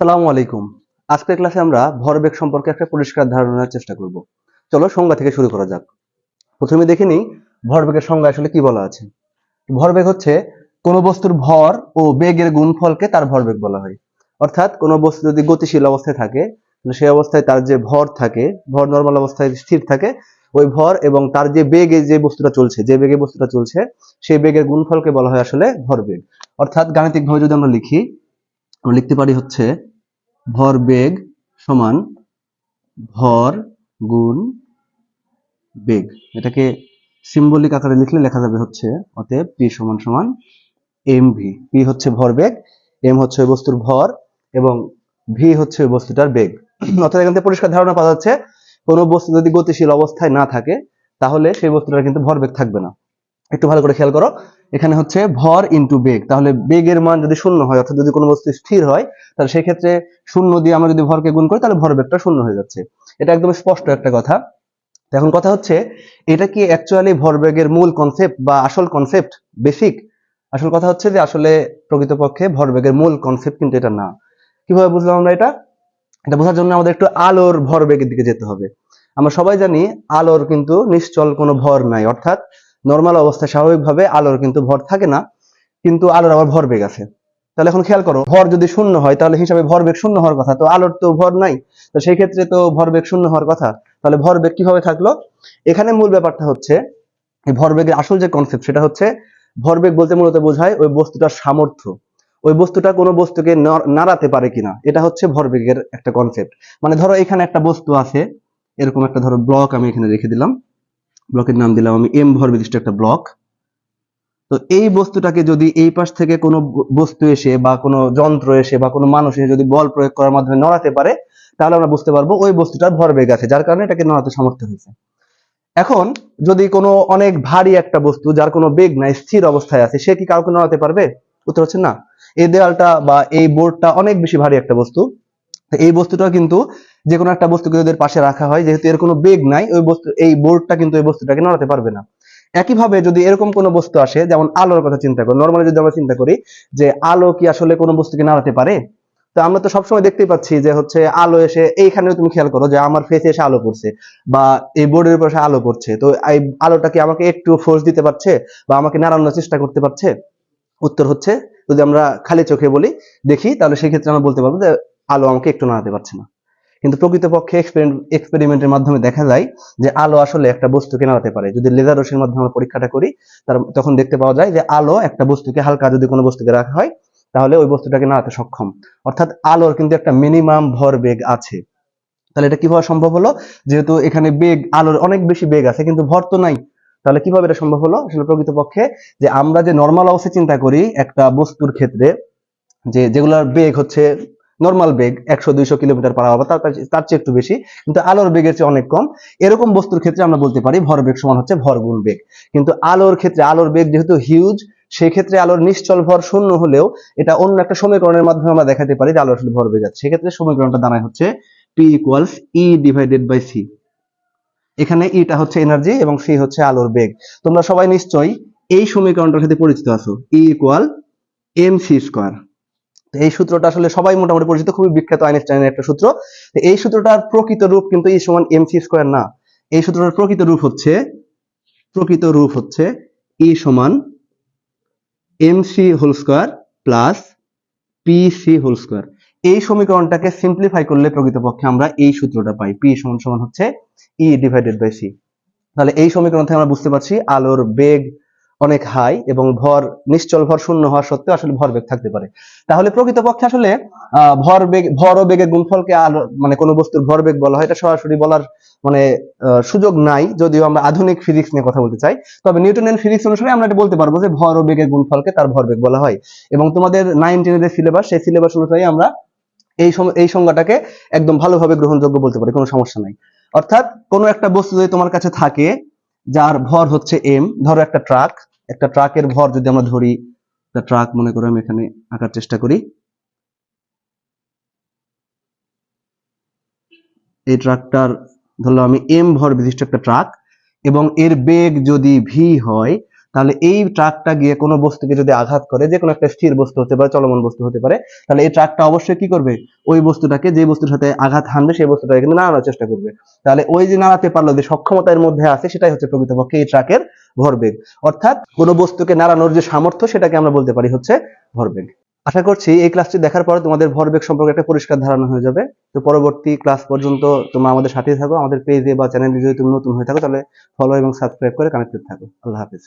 আসসালামু আলাইকুম। আজকের ক্লাসে আমরা ভরবেগ সম্পর্কে একটা পরিষ্কার ধারণার চেষ্টা করব। চলো সংজ্ঞা থেকে শুরু করা যাক। প্রথমে দেখে নিই ভরবেগের সংজ্ঞা আসলে কি বলা আছে। ভরবেগ হচ্ছে কোনো বস্তুর ভর ও বেগের গুণফলকে তার ভরবেগ বলা হয়। অর্থাৎ কোনো বস্তু যদি গতিশীল অবস্থায় থাকে সেই অবস্থায় তার যে ভর থাকে, ভর নর্মাল অবস্থায় স্থির থাকে, ওই ভর এবং তার যে বেগে যে বস্তুটা চলছে, যে বেগে বস্তুটা চলছে, সেই বেগের গুণফলকে বলা হয় আসলে ভরবেগ। অর্থাৎ গাণিতিকভাবে যদি আমরা লিখি আমরা লিখতে পারি হচ্ছে ভর বেগ সমান ভর গুণ বেগ। এটাকে সিম্বলিক আকারে লিখলে লেখা যাবে হচ্ছে অতএব পি সমান সমান এম ভি পি হচ্ছে ভরবেগ এম হচ্ছে ওই বস্তুর ভর এবং ভি হচ্ছে ওই বস্তুটার বেগ। অর্থাৎ এখান থেকে পরিষ্কার ধারণা পাওয়া যাচ্ছে, কোনো বস্তু যদি গতিশীল অবস্থায় না থাকে, তাহলে সেই বস্তুটার কিন্তু ভরবেগ থাকবে না। একটু ভালো করে খেয়াল করো। এখানে হচ্ছে ভর ইনটু বেগ। তাহলে বেগের মান যদি শূন্য হয়, অর্থাৎ যদি কোনো বস্তু স্থির হয়, তাহলে সেই ক্ষেত্রে শূন্য দিয়ে আমরা যদি ভরকে গুণ করি, তাহলে ভরবেগটা শূন্য হয়ে যাচ্ছে। এটা একদম স্পষ্ট একটা কথা। এখন কথা হচ্ছে, এটা কি অ্যাকচুয়ালি ভরবেগের মূল কনসেপ্ট বা আসল কনসেপ্ট বেসিক আসল কথা হচ্ছে যে আসলে প্রকৃতপক্ষে ভরবেগের মূল কনসেপ্ট কিন্তু এটা না। কীভাবে বুঝলাম আমরা এটা? এটা বোঝার জন্য আমাদের একটু আলোর ভরবেগের দিকে যেতে হবে। আমরা সবাই জানি, আলোর কিন্তু নিশ্চল কোনো ভর নাই। অর্থাৎ নর্মাল অবস্থায় স্বাভাবিকভাবে আলোর কিন্তু ভর থাকে না, কিন্তু আলোর আবার ভরবেগ আছে। তাহলে এখন খেয়াল করো, ভর যদি শূন্য হয়, তাহলে হিসাবে ভরবেগ শূন্য হওয়ার কথা। তো আলোর তো ভর নাই, তো সেই ক্ষেত্রে তো ভরবেগ শূন্য হওয়ার কথা। তাহলে ভরবেগ কীভাবে থাকল? এখানে মূল ব্যাপারটা হচ্ছে ভরবেগের আসল যে কনসেপ্ট সেটা হচ্ছে ভরবেগ বলতে মূলত বোঝায় ওই বস্তুটার সামর্থ্য। ওই বস্তুটা কোনো বস্তুকে নড়- নাড়াতে পারে কিনা, এটা হচ্ছে ভরবেগের একটা কনসেপ্ট মানে ধরো এখানে একটা বস্তু আছে, এরকম একটা ধরো ব্লক আমি এখানে রেখে দিলাম। ব্লকের নাম দিলাম আমি এম ভর বিশিষ্ট একটা ব্লক। তো এই বস্তুটাকে যদি এই পাশ থেকে কোনো বস্তু এসে বা কোনো যন্ত্র এসে বা কোনো মানুষ এসে যদি বল প্রয়োগ করার মাধ্যমে নড়াতে পারে, তাহলে আমরা বুঝতে পারব ওই বস্তুটার ভরবেগ আছে, যার কারণে এটাকে নড়াতে সমর্থ হয়েছে। এখন যদি কোনো অনেক ভারী একটা বস্তু যার কোনো বেগ নাই, স্থির অবস্থায় আছে, সে কি কাউকে নড়াতে পারবে? উত্তর হচ্ছে না। এই দেয়ালটা বা এই বোর্ডটা অনেক বেশি ভারী একটা বস্তু। এই বস্তুটা কিন্তু যে কোনো একটা বস্তুকে যদি এর পাশে রাখা হয়, যেহেতু এর কোনো বেগ নাই, ওই বস্তু, এই বোর্ডটা কিন্তু এই বস্তুটাকে নড়াতে পারবে না। একইভাবে যদি এরকম কোনো বস্তু আসে, যেমন আলোর কথা চিন্তা করি নর্মালি যদি আমরা চিন্তা করি যে আলো কি আসলে কোনো বস্তুকে নাড়াতে পারে? তো আমরা তো সবসময় দেখতেই পাচ্ছি যে হচ্ছে আলো এসে, এইখানেও তুমি খেয়াল করো যে আমার ফেসে এসে আলো পড়ছে বা এই বোর্ডের উপর এসে আলো পড়ছে। তো এই আলোটা কি আমাকে একটু ফোর্স দিতে পারছে বা আমাকে নাড়ানোর চেষ্টা করতে পারছে? উত্তর হচ্ছে, যদি আমরা খালি চোখে বলি, দেখি, তাহলে সেই ক্ষেত্রে আমরা বলতে পারব যে আলো আমাকে একটু নাড়াতে পারছে না। কিন্তু প্রকৃতপক্ষে এক্সপেরিমেন্টের মাধ্যমে দেখা যায় যে আলো আসলে একটা বস্তুকে নাড়াতে পারে। যদি লেজার রশ্মির মাধ্যমে আমরা পরীক্ষাটা করি, তার তখন দেখতে পাওয়া যায় যে আলো একটা বস্তুকে হালকা যদি কোনো বস্তুকে রাখা হয়, তাহলে ওই বস্তুটাকে নাড়াতে সক্ষম। অর্থাৎ আলোর কিন্তু একটা মিনিমাম ভর বেগ আছে। তাহলে এটা কীভাবে সম্ভব হলো? যেহেতু এখানে বেগ, আলোর অনেক বেশি বেগ আছে, কিন্তু ভর তো নাই। তাহলে কীভাবে এটা সম্ভব হলো? আসলে প্রকৃতপক্ষে যে আমরা যে নর্মাল অবস্থায় চিন্তা করি, একটা বস্তুর ক্ষেত্রে যে যেগুলোর বেগ হচ্ছে নর্মাল বেগ একশো, দুইশো কিলোমিটার পার আওয়ার তার তার চেয়ে একটু বেশি, কিন্তু আলোর বেগের চেয়ে অনেক কম। এরকম বস্তুর ক্ষেত্রে আমরা বলতে পারি ভর বেগ সমান হচ্ছে ভর গুণ বেগ কিন্তু আলোর ক্ষেত্রে, আলোর বেগ যেহেতু হিউজ সেই ক্ষেত্রে আলোর নিশ্চল ভর শূন্য হলেও এটা অন্য একটা সমীকরণের মাধ্যমে আমরা দেখাতে পারি যে আলোর আসলে ভর বেগ আছে। সেক্ষেত্রে সমীকরণটা দাঁড়ায় হচ্ছে P equals E divided by C এখানে ইটা হচ্ছে এনার্জি এবং সি হচ্ছে আলোর বেগ তোমরা সবাই নিশ্চয়ই এই সমীকরণটার সাথে পরিচিত আছো। E equal M C square এই সূত্রটা আসলে সবাই মোটামুটি পরিচিত, খুবই বিখ্যাত আইনস্টাইনের একটা সূত্র। এই সূত্রটার প্রকৃত রূপ কিন্তু ই সমান এম সি স্কোয়ার না। এই সূত্রটার প্রকৃত রূপ হচ্ছে, প্রকৃত রূপ হচ্ছে ই সমান M C whole square plus P C whole square এই সমীকরণটাকে সিম্পলিফাই করলে প্রকৃতপক্ষে আমরা এই সূত্রটা পাই। পি সমান সমান হচ্ছে ই ডিভাইডেড বাই সি তাহলে এই সমীকরণ থেকে আমরা বুঝতে পারছি আলোর বেগ অনেক হাই এবং ভর নিশ্চল ভর শূন্য হওয়া সত্ত্বেও আসলে ভরবেগ থাকতে পারে। তাহলে প্রকৃতপক্ষে আসলে আহ, ভর ও বেগের গুণফলকে আলো মানে কোনো বস্তুর ভরবেগ বলা হয় এটা সরাসরি বলার মানে সুযোগ নাই যদিও আমরা আধুনিক ফিজিক্স নিয়ে কথা বলতে চাই। তবে নিউটনের ফিজিক্স অনুসারে আমরা এটা বলতে পারব যে ভর ও বেগের গুণফলকে তার ভরবেগ বলা হয়। এবং তোমাদের নাইন টেনের যে সিলেবাস সেই সিলেবাস অনুযায়ী আমরা এই এই সংজ্ঞাটাকে একদম ভালোভাবে গ্রহণযোগ্য বলতে পারি কোনো সমস্যা নাই। অর্থাৎ কোনো একটা বস্তু যদি তোমার কাছে থাকে যার ভর হচ্ছে এম ধরো একটা ট্রাক একটা ট্রাকের ভর যদি আমরা ধরি ট্রাক মনে করো আমি এখানে আঁকার চেষ্টা করি। এই ট্রাকটার ধরলাম আমি এম ভর বিশিষ্ট একটা ট্রাক এবং এর বেগ যদি ভি হয় তাহলে এই ট্রাকটা গিয়ে কোনো বস্তুকে যদি আঘাত করে যে কোনো একটা স্থির বস্তু হতে পারে, চলমান বস্তু হতে পারে, তাহলে এই ট্রাকটা অবশ্যই কি করবে? ওই বস্তুটাকে যে বস্তুর সাথে আঘাত হানবে, সেই বস্তুটাকে কিন্তু নাড়ানোর চেষ্টা করবে। তাহলে ওই যে নাড়াতে পারল যে সক্ষমতার মধ্যে আছে, সেটাই হচ্ছে প্রকৃতপক্ষে এই ট্রাকের ভরবেগ। অর্থাৎ কোনো বস্তুকে নাড়ানোর যে সামর্থ্য, সেটাকে আমরা বলতে পারি হচ্ছে ভরবেগ। আশা করছি এই ক্লাসটি দেখার পর তোমাদের ভরবেগ সম্পর্কে একটা পরিষ্কার ধারণা হয়ে যাবে। তো পরবর্তী ক্লাস পর্যন্ত তোমরা আমাদের সাথেই থাকো। আমাদের পেজে বা চ্যানেলে যদি তুমি নতুন হয়ে থাকো, তাহলে ফলো এবং সাবস্ক্রাইব করে কানেক্টেড থাকো। আল্লাহ হাফিজ।